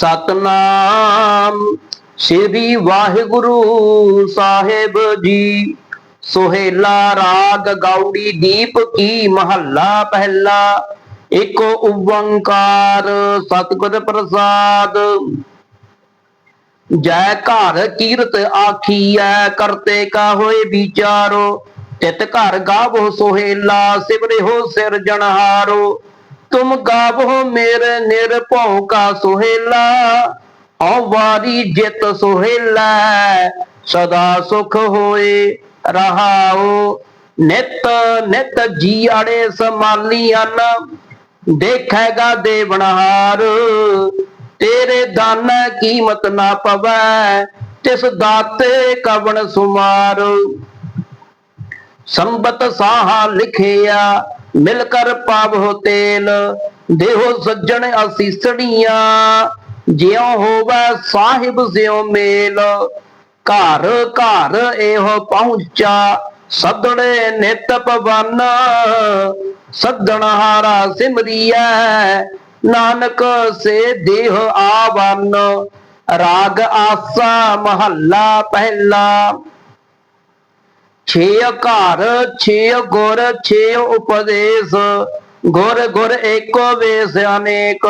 ਸਤਨਾਮ। ਸ੍ਰੀ ਵਾਹਿਗੁਰੂ ਸਾਹਿਬ ਜੀ। ਸੋਹੇਲਾ ਰਾਗ ਗੌੜੀ ਦੀਪ ਕੀ ਮਹੱਲਾ ਪਹਿਲਾ। ਇੱਕ ਓੰਕਾਰ ਸਤਿਗੁਰ ਪ੍ਰਸਾਦ। ਜੈ ਘਰ ਕੀਰਤ ਆਖੀਐ, ਕਰਤੇ ਕਾ ਹੋਏ ਵਿਚਾਰੋ। ਤਿਤ ਘਰ ਗਾਵੋ ਸੋਹੇਲਾ ਸਿਵਰਿਓ ਸਿਰਜਣਹਾਰੋ ਤੁਮ ਗਾਵੋ ਮੇਰੇ ਨਿਰਭਉ ਕਾ ਸੋਹੇਲਾ ਹਉ ਵਾਰੀ ਜਿਤ ਸੋਹੇਲਾ ਸਦਾ ਸੁਖ ਹੋਏ ਰਹਾਉ ਨਿਤ ਨਿਤ ਜੀਆੜੇ ਸਮਾਲੀਆਂ ਦੇਖੇਗਾ ਦੇਵਨਹਾਰ ਤੇਰੇ ਦਾਨ ਕੀਮਤ ਨਾ ਪਵੈ ਤਿਸ ਦਾਤੇ ਕਵਣ ਸੁਮਾਰ ਸੰਬਤ ਸਾਹਾ ਲਿਖਿਆ ਮਿਲ ਕਰ ਪਾਵੋ ਤੇਲ, ਦੇਹੋ ਸੱਜਣ ਅਸੀਸੜੀਆਂ ਜਿਉ ਹੋਵੇ ਸਾਹਿਬ ਸਿਉ ਮੇਲ। ਘਰ ਘਰ ਇਹੋ ਪਹੁੰਚਾ ਸਦੜੇ ਨਿਤ ਪਵਨ। ਸੱਦਣ ਹਾਰਾ ਸਿਮਰੀਐ, ਨਾਨਕ ਸੇ ਦੇਹ ਆਵਨ। ਰਾਗ ਆਸਾ ਮਹੱਲਾ ਪਹਿਲਾ। ਛੇ ਘਰ ਛੇ ਗੁਰ ਛੇ ਉਪਦੇਸ਼, ਗੁਰ ਗੁਰ ਏਕੋ ਵੇਸ ਅਨੇਕ।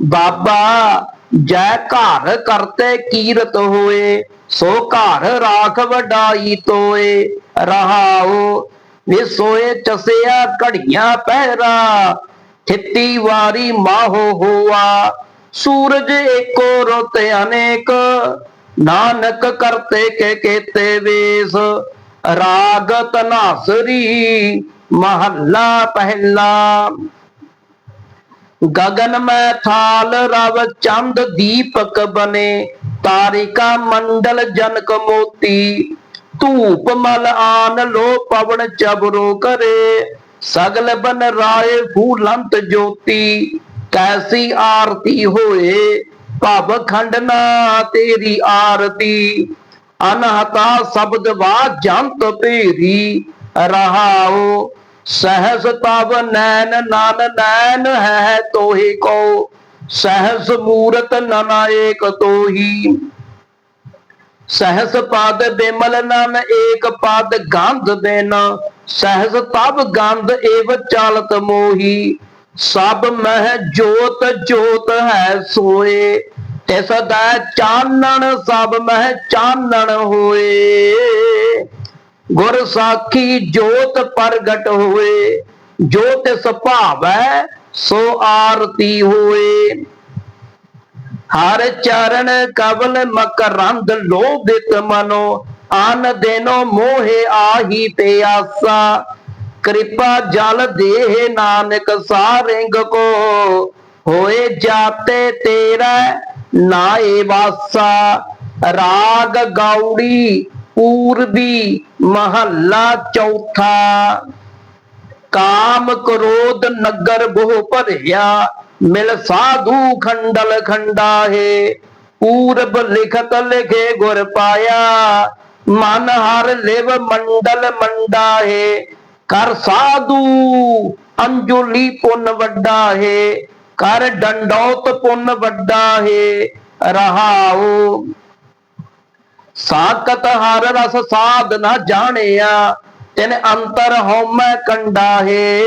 ਬਾਬਾ, ਜੈ ਘਰ ਕਰਤੇ ਕੀਰਤ ਹੋਏ, ਸੋ ਘਰ ਰਾਖ ਵਡਾਈ ਤੋਏ, ਰਹਾਉ ਵੇ ਸੋਏ ਚਸਿਆ ਘੜੀਆਂ ਪਹਿਰਾ, ਥਿੱਤੀ ਵਾਰੀ ਮਾਹੋ ਹੋਆ, ਸੂਰਜ ਏਕੋ ਰੁੱਤ ਅਨੇਕ, ਨਾਨਕ ਕਰਤੇ ਕੇ ਕੇਤੇ ਵੇਸ। ਰਾਗ ਤਨਾਸਰੀ ਮਹੱਲਾ ਪਹਿਲਾ। ਗगन ਮੈਂ ਥਾਲ ਰਵ ਚੰਦ ਦੀਪਕ ਬਨੇ, ਤਾਰਿਕਾ ਮੰਡਲ ਜਨਕ ਮੋਤੀ, ਧੂਪ ਮਲ ਆਨ ਲੋ ਪਵਨ ਚਬਰੋ ਕਰੇ, ਸਗਲ ਬਨ ਰਾਏ ਫੂਲੰਤ ਜੋਤੀ, ਕੈਸੀ ਆਰਤੀ ਹੋਏ, ਭਵ ਖੰਡਨਾ ਤੇਰੀ ਆਰਤੀ। ਅਨਹਤਾ ਸ਼ਬਦ ਵਾ ਜੰਤ ਭੇਰੀ, ਰਹਾਉ, ਸਹਸ ਤਵ ਨੈਣ, ਨਨ ਨੈਣ ਹੈ ਤੋਹੀ ਕੋ, ਸਹਸ ਮੂਰਤ ਨਨਾ ਏਕ ਤੋਹੀ। ਸਹਸ ਪਦ ਬਿਮਲ ਨਨ ਏਕ ਪਦ ਗੰਧ ਦੇਨ ਸਹਸ ਤਬ ਗੰਧ ਏਵ ਚਾਲਤ ਮੋਹੀ, ਸਭ ਮਹਿ ਜੋਤ ਜੋਤ ਹੈ ਸੋਏ। ਤਿਸ ਦਾ ਚਾਨਣ ਸਭ ਮਹਿ ਚਾਨਣ ਹੋਏ। ਗੁਰ ਸਾਖੀ ਜੋਤ ਪ੍ਰਗਟ ਹੋਏ। ਜੋ ਤਿਸ ਭਾਵੈ, ਸੋ ਆਰਤੀ ਹੋਏ। ਹਰ ਚਰਨ ਕਵਲ ਮਕਰੰਦ ਲੋਭਿਤ ਮਨੋ ਆਨ ਦੇਨੋ ਮੋਹੇ ਆਹੀ ਤੇ ਆਸਾ। ਕਿਰਪਾ ਜਲ ਦੇਹ ਨਾਨਕ ਸਾਰਿੰਗ ਕੋ, ਹੋਏ ਜਾਤੇ ਤੇਰਾ ਨਾਏ ਵਾਸਾ, ਰਾਗ ਗੌੜੀ ਪੂਰਬੀ ਮਹੱਲਾ ਚੌਥਾ। ਕਾਮ ਕ੍ਰੋਧ ਨਗਰ ਬਹੁ ਭਰਿਆ, ਮਿਲ ਸਾਧੂ ਖੰਡਲ ਖੰਡਾਹੇ। ਪੂਰਬ ਲਿਖਤ ਲਿਖੇ ਗੁਰ ਪਾਇਆ, ਮਨ ਹਰ ਲਿਵ ਮੰਡਲ ਮੰਡਾਹੇ। ਕਰ ਸਾਧੂ, ਅੰਜੁਲੀ ਪੁੰਨ ਵੱਡਾ ਹੈ ਕਰ ਡੰਡੌਤ ਪੁੰਨ ਵੱਡਾ ਹੈ ਰਹਾਉ। ਸਾਕਤ ਹਰ ਰਸ ਸਾਧ ਨਾ ਜਾਣਿਆ, ਤਿਨ ਅੰਤਰ ਹਉਮੈ ਕੰਡਾ ਹੈ।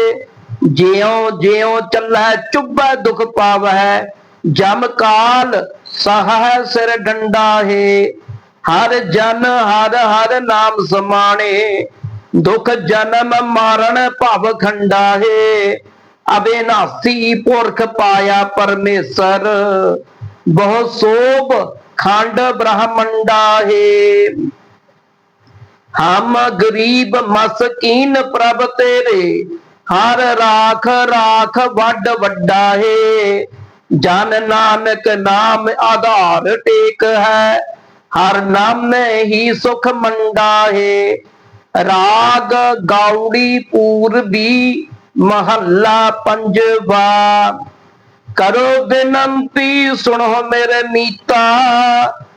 ਜਿਉ ਜਿਉ ਚੱਲੈ ਚੁੱਬੈ ਦੁਖ ਪਾਵੈ ਜਮ ਕਾਲ ਸਹੈ ਸਿਰ ਡੰਡਾ ਹੈ। ਹਰ ਜਨ ਹਰ ਹਰ ਨਾਮ ਸਮਾਣੇ, ਦੁਖ ਜਨਮ ਮਾਰਨ ਭਵ ਖੰਡਾ ਹੈ। ਅਬੇਨਾਸੀ ਪੁਰਖ ਪਾਇਆ ਪਰਮੇਸ਼ਰ ਬਹੁ ਸੋਭ ਖੰਡ ਬ੍ਰਹਮੰਡਾ ਹੈ ਹਮ ਗਰੀਬ ਮਸਕੀਨ ਪ੍ਰਭ ਤੇਰੇ ਹਰ ਰਾਖ ਰਾਖ ਵੱਡ ਵੱਡਾ ਹੈ ਜਨ ਨਾਨਕ ਨਾਮ ਆਧਾਰ ਟੇਕ ਹੈ ਹਰ ਨਾਮੇ ਹੀ ਸੁਖ ਮੰਡਾ ਹੈ ਰਾਗ ਗੌੜੀ ਪੂਰਬੀ ਮਹੱਲਾ ਪੰਜਵਾ, ਕਰੋ ਬੇਨੰਤੀ, ਸੁਣੋ ਮੇਰੇ ਮੀਤਾ,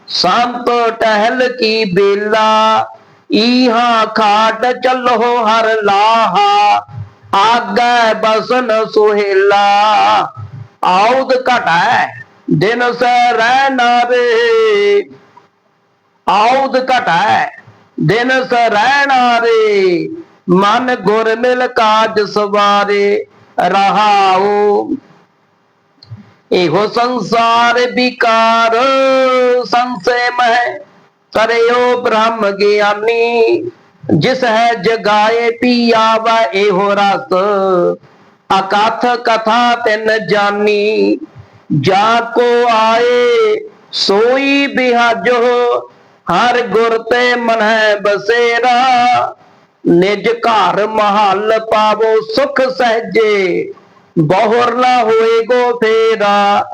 ਸੰਤ ਟਹਿਲ ਕੀ ਬੇਲਾ, ਈਹਾ ਖਾਟ ਚੱਲੋ ਹਰ ਲਾਹਾ, ਆਗੈ ਬਸਨ ਸੁਹੇਲਾ। ਆਉਦ ਘਟੈ ਦਿਨ ਸਹਿ ਰਹਿ ਨਾਰੇ ਆਉਦ ਘਟੈ ਦਿਨ ਸਹਿ ਰਹਿ ਨਾਰੇ ਮਨ ਗੁਰ ਮਿਲ ਕਾਜ ਸਵਾਰੇ ਰਹਾਉ। ਇਹੋ ਸੰਸਾਰ ਵਿਕਾਰ, ਸੰਸੇ ਮਹਿ ਕਰਿਓ ਬ੍ਰਹਮ ਗਿਆਨੀ। ਜਿਸ ਹੈ ਜਗਾਏ ਪੀਆਵਾ, ਇਹੋ ਰਸ ਅਕਥ ਕਥਾ ਤਿਨ ਜਾਨੀ। ਜਾ ਕੋ ਆਏ, ਸੋਈ ਬਿਹਾਜੋ, ਹਰ ਗੁਰ ਤੇ ਮਨ ਹੈ ਬਸੇਰਾ। ਨਿਜ ਘਰ ਮਹੱਲ ਪਾਵੋ ਸੁਖ ਸਹਜੇ, ਬਹੁਰ ਨਾ ਹੋਏਗੋ ਫੇਰਾ।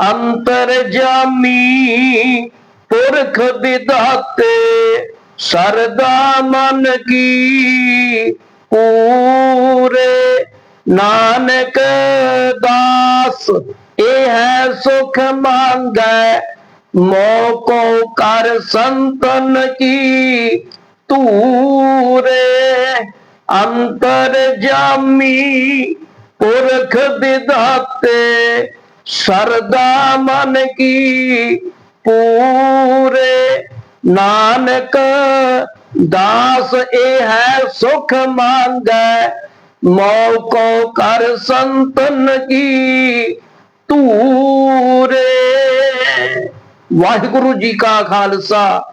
ਅੰਤਰ ਜਾਮੀ ਪੁਰਖ ਵਿਦਾਤੇ ਸਰਦਾ ਮਨ ਕੀ ਪੂਰੇ। ਨਾਨਕ ਦਾਸ, ਇਹ ਹੈ ਸੁਖ ਮੰਗੈ। ਮੋਕੋ ਕਰ ਸੰਤਨ ਕੀ ਤੂਰੇ ਅੰਤਰ ਜਾਮੀ ਪੁਰਖ ਵਿਦਾਤੇ, ਸਰਦਾ ਮਨ ਕੀ ਪੂਰੇ। ਨਾਨਕ ਦਾਸ ਇਹ ਹੈ ਸੁਖ ਮੰਗੈ ਮੋਕੋ ਕਰ ਸੰਤਨ ਕੀ ਤੂਰੇ। ਵਾਹਿਗੁਰੂ ਜੀ ਕਾ ਖਾਲਸਾ।